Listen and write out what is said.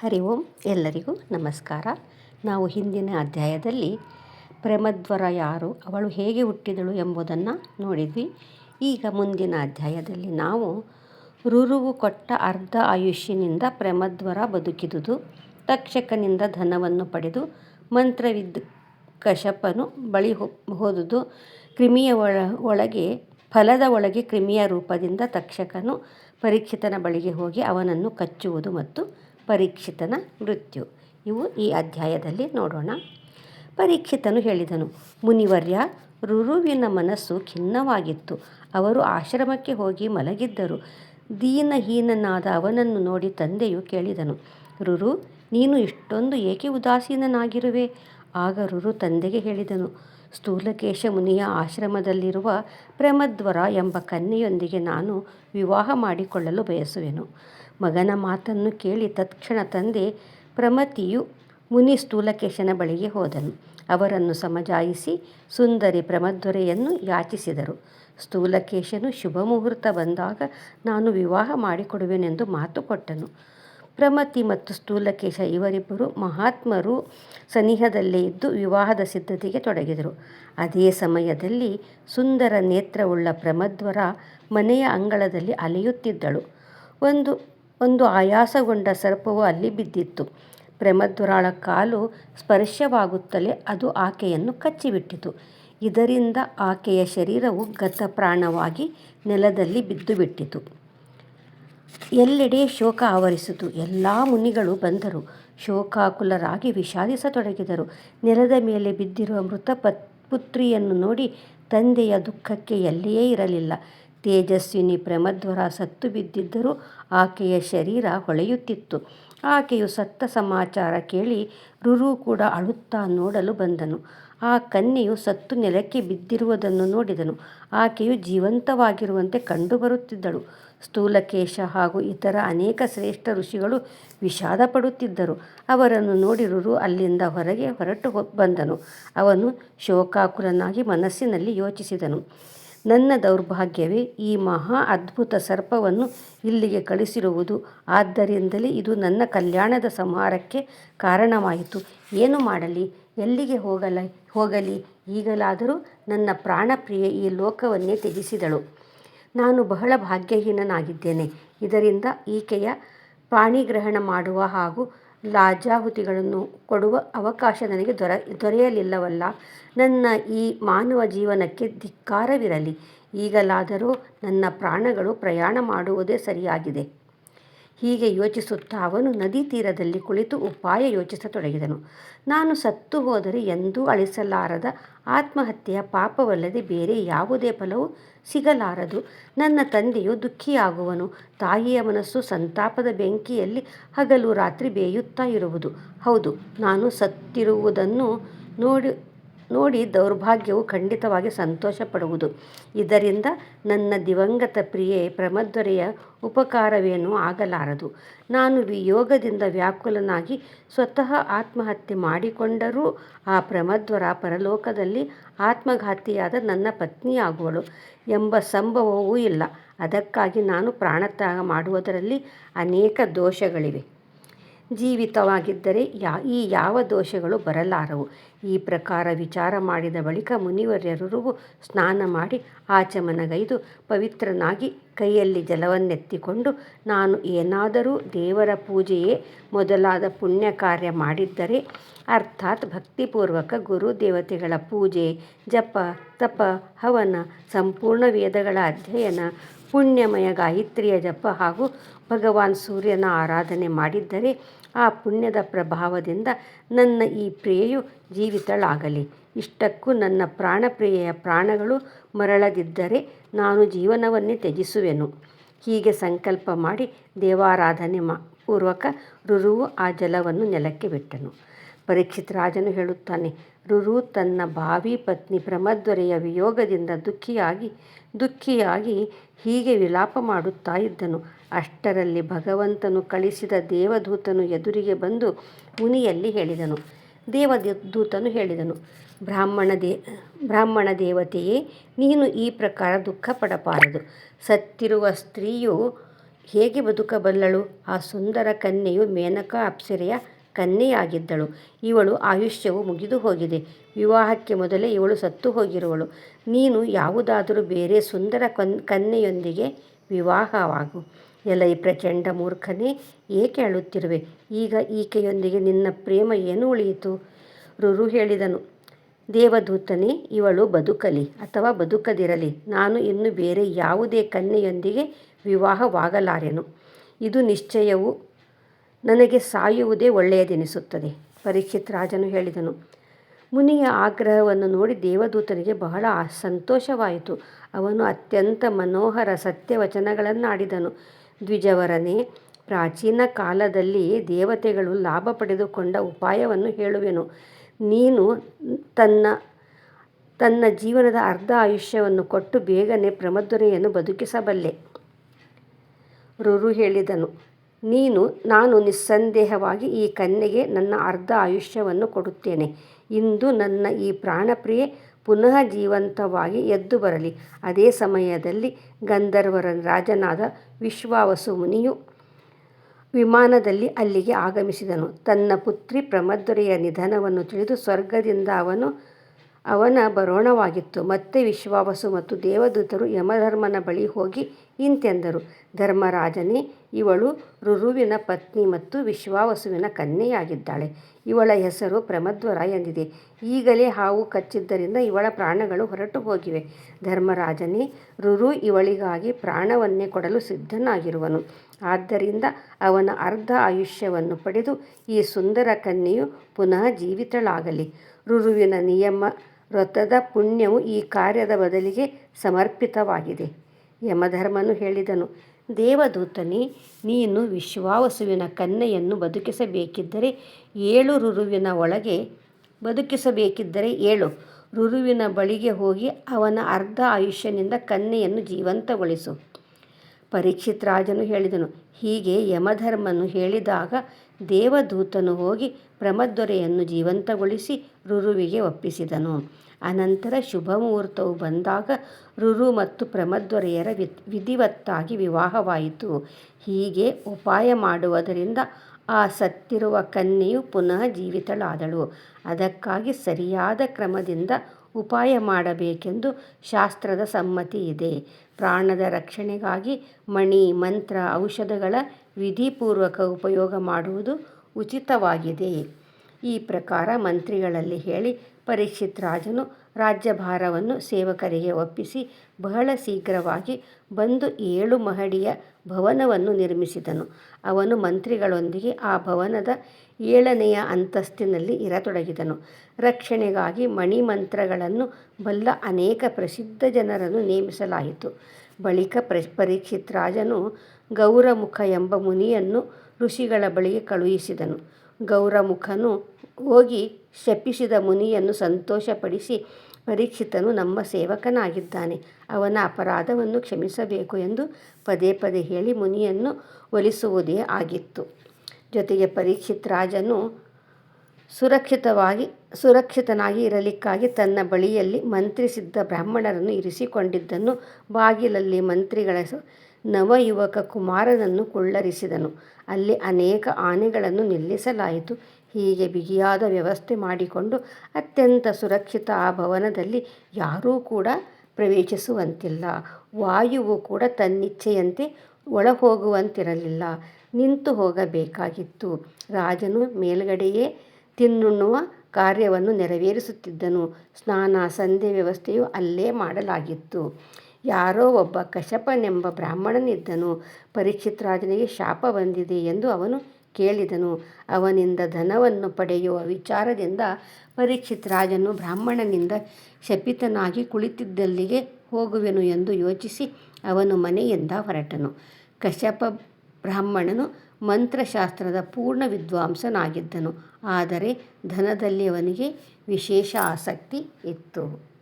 ಹರಿ ಓಂ ಎಲ್ಲರಿಗೂ ನಮಸ್ಕಾರ. ನಾವು ಹಿಂದಿನ ಅಧ್ಯಾಯದಲ್ಲಿ ಪ್ರೇಮದ್ವರ ಯಾರು, ಅವಳು ಹೇಗೆ ಹುಟ್ಟಿದಳು ಎಂಬುದನ್ನು ನೋಡಿದ್ವಿ. ಈಗ ಮುಂದಿನ ಅಧ್ಯಾಯದಲ್ಲಿ ನಾವು ರುರುವು ಕೊಟ್ಟ ಅರ್ಧ ಆಯುಷ್ಯನಿಂದ ಪ್ರೇಮದ್ವರ ಬದುಕಿದುದು, ತಕ್ಷಕನಿಂದ ಧನವನ್ನು ಪಡೆದು ಮಂತ್ರವಿದ್ ಕಶಪನು ಬಳಿ ಹೋದುದು, ಕ್ರಿಮಿಯ ಒಳ, ಒಳಗೆ, ಫಲದ ಒಳಗೆ ಕ್ರಿಮಿಯ ರೂಪದಿಂದ ತಕ್ಷಕನು ಪರೀಕ್ಷಿತನ ಬಳಿಗೆ ಹೋಗಿ ಅವನನ್ನು ಕಚ್ಚುವುದು ಮತ್ತು ಪರೀಕ್ಷಿತನ ಮೃತ್ಯು. ಇವು ಈ ಅಧ್ಯಾಯದಲ್ಲಿ ನೋಡೋಣ. ಪರೀಕ್ಷಿತನು ಹೇಳಿದನು, ಮುನಿವರ್ಯ, ರುರುವಿನ ಮನಸ್ಸು ಖಿನ್ನವಾಗಿತ್ತು. ಅವರು ಆಶ್ರಮಕ್ಕೆ ಹೋಗಿ ಮಲಗಿದ್ದರು. ದೀನಹೀನನಾದ ಅವನನ್ನು ನೋಡಿ ತಂದೆಯು ಕೇಳಿದನು, ರುರು, ನೀನು ಇಷ್ಟೊಂದು ಏಕೆ ಉದಾಸೀನನಾಗಿರುವೆ? ಆಗ ರುರು ತಂದೆಗೆ ಹೇಳಿದನು ಸ್ಥೂಲಕೇಶ ಮುನಿಯ ಆಶ್ರಮದಲ್ಲಿರುವ ಪ್ರಮದ್ವರ ಎಂಬ ಕನ್ಯೆಯೊಂದಿಗೆ ನಾನು ವಿವಾಹ ಮಾಡಿಕೊಳ್ಳಲು ಬಯಸುವೆನು. ಮಗನ ಮಾತನ್ನು ಕೇಳಿ ತತ್ಕ್ಷಣ ತಂದೆ ಪ್ರಮತಿಯು ಮುನಿ ಸ್ಥೂಲಕೇಶನ ಬಳಿಗೆ ಹೋದನು. ಅವರನ್ನು ಸಮಜಾಯಿಸಿ ಸುಂದರಿ ಪ್ರಮದ್ವರೆಯನ್ನು ಯಾಚಿಸಿದರು. ಸ್ಥೂಲಕೇಶನು ಶುಭ ಮುಹೂರ್ತ ಬಂದಾಗ ನಾನು ವಿವಾಹ ಮಾಡಿಕೊಡುವೆನೆಂದು ಮಾತು ಕೊಟ್ಟನು. ಪ್ರಮತಿ ಮತ್ತು ಸ್ಥೂಲಕೇಶ ಇವರಿಬ್ಬರು ಮಹಾತ್ಮರು ಸನಿಹದಲ್ಲೇ ಇದ್ದು ವಿವಾಹದ ಸಿದ್ಧತೆಗೆ ತೊಡಗಿದರು. ಅದೇ ಸಮಯದಲ್ಲಿ ಸುಂದರ ನೇತ್ರವುಳ್ಳ ಪ್ರಮದ್ವರ ಮನೆಯ ಅಂಗಳದಲ್ಲಿ ಅಲೆಯುತ್ತಿದ್ದಳು. ಒಂದು ಒಂದು ಆಯಾಸಗೊಂಡ ಸರ್ಪವು ಅಲ್ಲಿ ಬಿದ್ದಿತ್ತು. ಪ್ರಮದ್ವರಾಳ ಕಾಲು ಸ್ಪರ್ಶವಾಗುತ್ತಲೇ ಅದು ಆಕೆಯನ್ನು ಕಚ್ಚಿಬಿಟ್ಟಿತು. ಇದರಿಂದ ಆಕೆಯ ಶರೀರವು ಗತಪ್ರಾಣವಾಗಿ ನೆಲದಲ್ಲಿ ಬಿದ್ದುಬಿಟ್ಟಿತು. ಎಲ್ಲೆಡೆ ಶೋಕ ಆವರಿಸಿತು. ಎಲ್ಲ ಮುನಿಗಳು ಬಂದರು. ಶೋಕಾಕುಲರಾಗಿ ವಿಷಾದಿಸತೊಡಗಿದರು. ನೆಲದ ಮೇಲೆ ಬಿದ್ದಿರುವ ಮೃತ ಪತ್, ಪುತ್ರಿಯನ್ನು ನೋಡಿ ತಂದೆಯ ದುಃಖಕ್ಕೆ ಎಲ್ಲಿಯೇ ಇರಲಿಲ್ಲ. ತೇಜಸ್ವಿನಿ ಪ್ರಮದ್ವರ ಸತ್ತು ಬಿದ್ದಿದ್ದರೂ ಆಕೆಯ ಶರೀರ ಹೊಳೆಯುತ್ತಿತ್ತು. ಆಕೆಯು ಸತ್ತ ಸಮಾಚಾರ ಕೇಳಿ ರುರು ಕೂಡ ಅಳುತ್ತಾ ನೋಡಲು ಬಂದನು. ಆ ಕನ್ಯೆಯು ಸತ್ತು ನೆಲಕ್ಕೆ ಬಿದ್ದಿರುವುದನ್ನು ನೋಡಿದನು. ಆಕೆಯು ಜೀವಂತವಾಗಿರುವಂತೆ ಕಂಡುಬರುತ್ತಿದ್ದಳು. ಸ್ಥೂಲಕೇಶ ಹಾಗೂ ಇತರ ಅನೇಕ ಶ್ರೇಷ್ಠ ಋಷಿಗಳು ವಿಷಾದ ಪಡುತ್ತಿದ್ದರು ಅವರನ್ನು ನೋಡಿ ರುರು ಅಲ್ಲಿಂದ ಹೊರಗೆ ಹೊರಟು ಬಂದನು. ಅವನು ಶೋಕಾಕುಲನಾಗಿ ಮನಸ್ಸಿನಲ್ಲಿ ಯೋಚಿಸಿದನು. ನನ್ನ ದೌರ್ಭಾಗ್ಯವೇ, ಈ ಮಹಾ ಅದ್ಭುತ ಸರ್ಪವನ್ನು ಇಲ್ಲಿಗೆ ಕಳಿಸಿರುವುದು. ಆದ್ದರಿಂದಲೇ ಇದು ನನ್ನ ಕಲ್ಯಾಣದ ಸಂಹಾರಕ್ಕೆ ಕಾರಣವಾಯಿತು. ಏನು ಮಾಡಲಿ? ಎಲ್ಲಿಗೆ ಹೋಗಲ, ಹೋಗಲಿ? ಈಗಲಾದರೂ ನನ್ನ ಪ್ರಾಣಪ್ರಿಯೆ ಈ ಲೋಕವನ್ನೇ ತ್ಯಜಿಸಿದಳು. ನಾನು ಬಹಳ ಭಾಗ್ಯಹೀನನಾಗಿದ್ದೇನೆ. ಇದರಿಂದ ಈಕೆಯ ಪಾಣಿಗ್ರಹಣ ಮಾಡುವ ಹಾಗೂ ಲಾಜಾಹುತಿಗಳನ್ನು ಕೊಡುವ ಅವಕಾಶ ನನಗೆ ದೊರ, ದೊರೆಯಲಿಲ್ಲವಲ್ಲ. ನನ್ನ ಈ ಮಾನವ ಜೀವನಕ್ಕೆ ಧಿಕ್ಕಾರವಿರಲಿ. ಈಗಲಾದರೂ ನನ್ನ ಪ್ರಾಣಗಳು ಪ್ರಯಾಣ ಮಾಡುವುದೇ ಸರಿಯಾಗಿದೆ. ಹೀಗೆ ಯೋಚಿಸುತ್ತಾ ಅವನು ನದಿ ತೀರದಲ್ಲಿ ಕುಳಿತು ಉಪಾಯ ಯೋಚಿಸತೊಡಗಿದನು. ನಾನು ಸತ್ತು ಹೋದರೆ ಎಂದೂ ಅಳಿಸಲಾರದ ಆತ್ಮಹತ್ಯೆಯ ಪಾಪವಲ್ಲದೆ ಬೇರೆ ಯಾವುದೇ ಫಲವೂ ಸಿಗಲಾರದು. ನನ್ನ ತಂದೆಯು ದುಃಖಿಯಾಗುವನು. ತಾಯಿಯ ಮನಸ್ಸು ಸಂತಾಪದ ಬೆಂಕಿಯಲ್ಲಿ ಹಗಲು ರಾತ್ರಿ ಬೇಯುತ್ತಾ ಇರುವುದು. ಹೌದು, ನಾನು ಸತ್ತಿರುವುದನ್ನು ನೋಡಿ ನೋಡಿ ದೌರ್ಭಾಗ್ಯವು ಖಂಡಿತವಾಗಿ ಸಂತೋಷ ಪಡುವುದು ಇದರಿಂದ ನನ್ನ ದಿವಂಗತ ಪ್ರಿಯೆ ಪ್ರಮದ್ವರೆಯ ಉಪಕಾರವೇನೂ ಆಗಲಾರದು. ನಾನು ವಿಯೋಗದಿಂದ ವ್ಯಾಕುಲನಾಗಿ ಸ್ವತಃ ಆತ್ಮಹತ್ಯೆ ಮಾಡಿಕೊಂಡರೂ ಆ ಪ್ರಮದ್ವರ ಪರಲೋಕದಲ್ಲಿ ಆತ್ಮಘಾತಿಯಾದ ನನ್ನ ಪತ್ನಿಯಾಗುವಳು ಎಂಬ ಸಂಭವವೂ ಇಲ್ಲ. ಅದಕ್ಕಾಗಿ ನಾನು ಪ್ರಾಣತ್ಯಾಗ ಮಾಡುವುದರಲ್ಲಿ ಅನೇಕ ದೋಷಗಳಿವೆ. ಜೀವಿತವಾಗಿದ್ದರೆ ಯಾ, ಈ ಯಾವ ದೋಷಗಳು ಬರಲಾರವು? ಈ ಪ್ರಕಾರ ವಿಚಾರ ಮಾಡಿದ ಬಳಿಕ ಮುನಿವರ್ಯರು ಸ್ನಾನ ಮಾಡಿ ಆಚಮನಗೈದು ಪವಿತ್ರನಾಗಿ ಕೈಯಲ್ಲಿ ಜಲವನ್ನೆತ್ತಿಕೊಂಡು, ನಾನು ಏನಾದರೂ ದೇವರ ಪೂಜೆಯೇ ಮೊದಲಾದ ಪುಣ್ಯ ಕಾರ್ಯ ಮಾಡಿದ್ದರೆ, ಅರ್ಥಾತ್ ಭಕ್ತಿಪೂರ್ವಕ ಗುರು ದೇವತೆಗಳ ಪೂಜೆ, ಜಪ, ತಪ, ಹವನ, ಸಂಪೂರ್ಣ ವೇದಗಳ ಅಧ್ಯಯನ ಪುಣ್ಯಮಯ ಗಾಯತ್ರಿಯ ಜಪ ಹಾಗೂ ಭಗವಾನ್ ಸೂರ್ಯನ ಆರಾಧನೆ ಮಾಡಿದ್ದರೆ ಆ ಪುಣ್ಯದ ಪ್ರಭಾವದಿಂದ ನನ್ನ ಈ ಪ್ರಿಯೆಯು ಜೀವಿತಳಾಗಲಿ. ಇಷ್ಟಕ್ಕೂ ನನ್ನ ಪ್ರಾಣಪ್ರಿಯೆಯ ಪ್ರಾಣಗಳು ಮರಳದಿದ್ದರೆ ನಾನು ಜೀವನವನ್ನೇ ತ್ಯಜಿಸುವೆನು. ಹೀಗೆ ಸಂಕಲ್ಪ ಮಾಡಿ ದೇವಾರಾಧನೆ ಮಾ, ಪೂರ್ವಕ ರುರುವು ಆ ಜಲವನ್ನು ನೆಲಕ್ಕೆ ಬಿಟ್ಟನು. ಪರೀಕ್ಷಿತ್ ರಾಜನು ಹೇಳುತ್ತಾನೆ, ರುರು ತನ್ನ ಭಾವಿ ಪತ್ನಿ ಪ್ರಮದ್ವರೆಯ ವಿಯೋಗದಿಂದ ದುಃಖಿಯಾಗಿ ದುಃಖಿಯಾಗಿ ಹೀಗೆ ವಿಲಾಪ ಮಾಡುತ್ತಾ ಇದ್ದನು. ಅಷ್ಟರಲ್ಲಿ ಭಗವಂತನು ಕಳಿಸಿದ ದೇವದೂತನು ಎದುರಿಗೆ ಬಂದು ಮುನಿಯಲ್ಲಿ ಹೇಳಿದನು. ದೇವದೂತನು ಹೇಳಿದನು, ಬ್ರಾಹ್ಮಣ ದೇ, ಬ್ರಾಹ್ಮಣ ದೇವತೆಯೇ, ನೀನು ಈ ಪ್ರಕಾರ ದುಃಖ ಪಡಬಾರದು ಸತ್ತಿರುವ ಸ್ತ್ರೀಯು ಹೇಗೆ ಬದುಕಬಲ್ಲಳು? ಆ ಸುಂದರ ಕನ್ಯೆಯು ಮೇನಕಾ ಅಪ್ಸರೆಯ ಕನ್ಯೆಯಾಗಿದ್ದಳು. ಇವಳು ಆಯುಷ್ಯವು ಮುಗಿದು ಹೋಗಿದೆ. ವಿವಾಹಕ್ಕೆ ಮೊದಲೇ ಇವಳು ಸತ್ತು ಹೋಗಿರುವಳು. ನೀನು ಯಾವುದಾದರೂ ಬೇರೆ ಸುಂದರ ಕನ್, ಕನ್ಯೆಯೊಂದಿಗೆ ವಿವಾಹವಾಗು. ಈ ಪ್ರಚಂಡ ಮೂರ್ಖನೇ, ಏಕೆ ಅಳುತ್ತಿರುವೆ? ಈಗ ಈಕೆಯೊಂದಿಗೆ ನಿನ್ನ ಪ್ರೇಮ ಏನು ಉಳಿಯಿತು? ರುರು ಹೇಳಿದನು. ದೇವದೂತನೇ, ಇವಳು ಬದುಕಲಿ ಅಥವಾ ಬದುಕದಿರಲಿ, ನಾನು ಇನ್ನು ಬೇರೆ ಯಾವುದೇ ಕನ್ಯೆಯೊಂದಿಗೆ ವಿವಾಹವಾಗಲಾರೆನು. ಇದು ನಿಶ್ಚಯವು ನನಗೆ ಸಾಯುವುದೇ ಒಳ್ಳೆಯದೆನಿಸುತ್ತದೆ. ಪರೀಕ್ಷಿತ್ ರಾಜನು ಹೇಳಿದನು, ಮುನಿಯ ಆಗ್ರಹವನ್ನು ನೋಡಿ ದೇವದೂತನಿಗೆ ಬಹಳ ಸಂತೋಷವಾಯಿತು. ಅವನು ಅತ್ಯಂತ ಮನೋಹರ ಸತ್ಯವಚನಗಳನ್ನಾಡಿದನು. ದ್ವಿಜವರನೇ, ಪ್ರಾಚೀನ ಕಾಲದಲ್ಲಿ ದೇವತೆಗಳು ಲಾಭ ಪಡೆದುಕೊಂಡ ಉಪಾಯವನ್ನು ಹೇಳುವೆನು. ನೀನು ತನ್ನ ತನ್ನ ಜೀವನದ ಅರ್ಧ ಆಯುಷ್ಯವನ್ನು ಕೊಟ್ಟು ಬೇಗನೆ ಪ್ರಮದ್ವರೆಯನ್ನು ಬದುಕಿಸಬಲ್ಲೆ. ರುರು ಹೇಳಿದನು ನೀನು, ನಾನು ನಿಸ್ಸಂದೇಹವಾಗಿ ಈ ಕನ್ಯೆಗೆ ನನ್ನ ಅರ್ಧ ಆಯುಷ್ಯವನ್ನು ಕೊಡುತ್ತೇನೆ. ಇಂದು ನನ್ನ ಈ ಪ್ರಾಣಪ್ರಿಯೆ ಪುನಃ ಜೀವಂತವಾಗಿ ಎದ್ದು ಬರಲಿ. ಅದೇ ಸಮಯದಲ್ಲಿ ಗಂಧರ್ವರ ರಾಜನಾದ ವಿಶ್ವಾವಸು ಮುನಿಯು ವಿಮಾನದಲ್ಲಿ ಅಲ್ಲಿಗೆ ಆಗಮಿಸಿದನು. ತನ್ನ ಪುತ್ರಿ ಪ್ರಮದ್ವರೆಯ ನಿಧನವನ್ನು ತಿಳಿದು ಸ್ವರ್ಗದಿಂದ ಅವನು ಅವನ ಬರೋಣವಾಗಿತ್ತು. ಮತ್ತೆ ವಿಶ್ವಾವಸು ಮತ್ತು ದೇವದೂತರು ಯಮಧರ್ಮನ ಬಳಿ ಹೋಗಿ ಇಂತೆಂದರು. ಧರ್ಮರಾಜನೇ, ಇವಳು ರುರುವಿನ ಪತ್ನಿ ಮತ್ತು ವಿಶ್ವಾವಸುವಿನ ಕನ್ಯೆಯಾಗಿದ್ದಾಳೆ. ಇವಳ ಹೆಸರು ಪ್ರಮದ್ವರ ಎಂದಿದೆ. ಈಗಲೇ ಹಾವು ಕಚ್ಚಿದ್ದರಿಂದ ಇವಳ ಪ್ರಾಣಗಳು ಹೊರಟು ಹೋಗಿವೆ. ಧರ್ಮರಾಜನೇ, ರುರು ಇವಳಿಗಾಗಿ ಪ್ರಾಣವನ್ನೇ ಕೊಡಲು ಸಿದ್ಧನಾಗಿರುವನು. ಆದ್ದರಿಂದ ಅವನ ಅರ್ಧ ಆಯುಷ್ಯವನ್ನು ಪಡೆದು ಈ ಸುಂದರ ಕನ್ಯೆಯು ಪುನಃ ಜೀವಿತಳಾಗಲಿ. ರುರುವಿನ ನಿಯಮ ವ್ರತದ ಪುಣ್ಯವು ಈ ಕಾರ್ಯದ ಬದಲಿಗೆ ಸಮರ್ಪಿತವಾಗಿದೆ. ಯಮಧರ್ಮನು ಹೇಳಿದನು, ದೇವದೂತನೇ, ನೀನು ವಿಶ್ವಾವಸುವಿನ ಕನ್ಯೆಯನ್ನು ಬದುಕಿಸಬೇಕಿದ್ದರೆ ಏಳು ರುರುವಿನ ಒಳಗೆ ಬದುಕಿಸಬೇಕಿದ್ದರೆ ಏಳು. ರುರುವಿನ ಬಳಿಗೆ ಹೋಗಿ ಅವನ ಅರ್ಧ ಆಯುಷ್ಯನಿಂದ ಕನ್ಯೆಯನ್ನು ಜೀವಂತಗೊಳಿಸು. ಪರೀಕ್ಷಿತ್ ರಾಜನು ಹೇಳಿದನು, ಹೀಗೆ ಯಮಧರ್ಮನು ಹೇಳಿದಾಗ ದೇವದೂತನು ಹೋಗಿ ಪ್ರಮದ್ವರೆಯನ್ನು ಜೀವಂತಗೊಳಿಸಿ ರುರುವಿಗೆ ಒಪ್ಪಿಸಿದನು. ಅನಂತರ ಶುಭ ಮುಹೂರ್ತವು ಬಂದಾಗ ರುರು ಮತ್ತು ಪ್ರಮದ್ವರೆಯರ ವಿಧಿವತ್ತಾಗಿ ವಿವಾಹವಾಯಿತು. ಹೀಗೆ ಉಪಾಯ ಮಾಡುವುದರಿಂದ ಆ ಸತ್ತಿರುವ ಕನ್ಯೆಯು ಪುನಃ ಜೀವಿತಳಾದಳು. ಅದಕ್ಕಾಗಿ ಸರಿಯಾದ ಕ್ರಮದಿಂದ ಉಪಾಯ ಮಾಡಬೇಕೆಂದು ಶಾಸ್ತ್ರದ ಸಮ್ಮತಿ ಇದೆ. ಪ್ರಾಣದ ರಕ್ಷಣೆಗಾಗಿ ಮಣಿ, ಮಂತ್ರ, ಔಷಧಗಳ ವಿಧಿಪೂರ್ವಕ ಉಪಯೋಗ ಮಾಡುವುದು ಉಚಿತವಾಗಿದೆ. ಈ ಪ್ರಕಾರ ಮಂತ್ರಿಗಳಲ್ಲಿ ಹೇಳಿ ಪರೀಕ್ಷಿತ್ ರಾಜನು ರಾಜ್ಯಭಾರವನ್ನು ಸೇವಕರಿಗೆ ಒಪ್ಪಿಸಿ ಬಹಳ ಶೀಘ್ರವಾಗಿ ಬಂದು ಏಳು ಮಹಡಿಯ ಭವನವನ್ನು ನಿರ್ಮಿಸಿದನು. ಅವನು ಮಂತ್ರಿಗಳೊಂದಿಗೆ ಆ ಭವನದ ಏಳನೆಯ ಅಂತಸ್ತಿನಲ್ಲಿ ಇರತೊಡಗಿದನು. ರಕ್ಷಣೆಗಾಗಿ ಮಣಿಮಂತ್ರಗಳನ್ನು ಬಲ್ಲ ಅನೇಕ ಪ್ರಸಿದ್ಧ ಜನರನ್ನು ನೇಮಿಸಲಾಯಿತು. ಬಳಿಕ ಪ್ರ ಪರೀಕ್ಷಿತ್ ರಾಜನು ಗೌರಮುಖ ಎಂಬ ಮುನಿಯನ್ನು ಋಷಿಗಳ ಬಳಿಗೆ ಕಳುಹಿಸಿದನು. ಗೌರಮುಖನು ಹೋಗಿ ಶಪಿಸಿದ ಮುನಿಯನ್ನು ಸಂತೋಷಪಡಿಸಿ ಪರೀಕ್ಷಿತನು ನಮ್ಮ ಸೇವಕನಾಗಿದ್ದಾನೆ. ಅವನ ಅಪರಾಧವನ್ನು ಕ್ಷಮಿಸಬೇಕು ಎಂದು ಪದೇ ಪದೇ ಹೇಳಿ ಮುನಿಯನ್ನು ಒಲಿಸುವುದೇ ಆಗಿತ್ತು. ಜೊತೆಗೆ ಪರೀಕ್ಷಿತ್ ರಾಜನು ಸುರಕ್ಷಿತವಾಗಿ, ಸುರಕ್ಷಿತನಾಗಿ ಇರಲಿಕ್ಕಾಗಿ ತನ್ನ ಬಳಿಯಲ್ಲಿ ಮಂತ್ರಿಸಿದ್ದ ಬ್ರಾಹ್ಮಣರನ್ನು ಇರಿಸಿಕೊಂಡಿದ್ದನ್ನು ಬಾಗಿಲಲ್ಲಿ ಮಂತ್ರಿಗಳ ನವಯುವಕ ಕುಮಾರನನ್ನು ಕುಳ್ಳರಿಸಿದನು. ಅಲ್ಲಿ ಅನೇಕ ಆನೆಗಳನ್ನು ನಿಲ್ಲಿಸಲಾಯಿತು. ಹೀಗೆ ಬಿಗಿಯಾದ ವ್ಯವಸ್ಥೆ ಮಾಡಿಕೊಂಡು ಅತ್ಯಂತ ಸುರಕ್ಷಿತ ಆ ಭವನದಲ್ಲಿ ಯಾರೂ ಕೂಡ ಪ್ರವೇಶಿಸುವಂತಿಲ್ಲ. ವಾಯುವು ಕೂಡ ತನ್ನಿಚ್ಛೆಯಂತೆ ಒಳಹೋಗುವಂತಿರಲಿಲ್ಲ. ನಿಂತು ಹೋಗಬೇಕಾಗಿತ್ತು. ರಾಜನು ಮೇಲ್ಗಡೆಯೇ ತಿನ್ನುಣ್ಣುವ ಕಾರ್ಯವನ್ನು ನೆರವೇರಿಸುತ್ತಿದ್ದನು. ಸ್ನಾನ ಸಂಧೆ ವ್ಯವಸ್ಥೆಯು ಅಲ್ಲೇ ಮಾಡಲಾಗಿತ್ತು. ಯಾರೋ ಒಬ್ಬ ಕಶಪನೆಂಬ ಬ್ರಾಹ್ಮಣನಿದ್ದನು. ಪರೀಕ್ಷಿತ್ ರಾಜನಿಗೆ ಶಾಪ ಬಂದಿದೆ ಎಂದು ಅವನು ಕೇಳಿದನು. ಅವನಿಂದ ಧನವನ್ನು ಪಡೆಯುವ ವಿಚಾರದಿಂದ ಪರೀಕ್ಷಿತ್ ರಾಜನು ಬ್ರಾಹ್ಮಣನಿಂದ ಶಪಿತನಾಗಿ ಕುಳಿತಿದ್ದಲ್ಲಿಗೆ ಹೋಗುವೆನು ಎಂದು ಯೋಚಿಸಿ ಅವನು ಮನೆಯಿಂದ ಹೊರಟನು. ಕಶ್ಯಪ ಬ್ರಾಹ್ಮಣನು ಮಂತ್ರಶಾಸ್ತ್ರದ ಪೂರ್ಣ ವಿದ್ವಾಂಸನಾಗಿದ್ದನು. ಆದರೆ ಧನದಲ್ಲಿ ಅವನಿಗೆ ವಿಶೇಷ ಆಸಕ್ತಿ ಇತ್ತು.